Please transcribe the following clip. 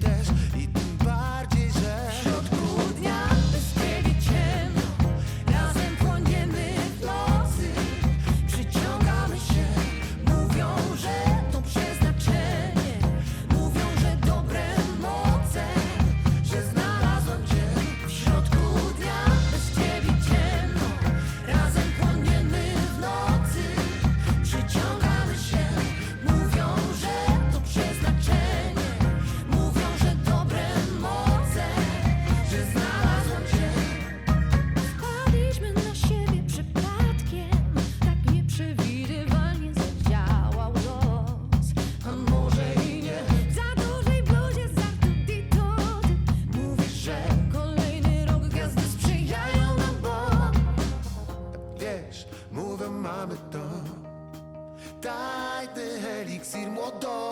sientes y eliksir młodości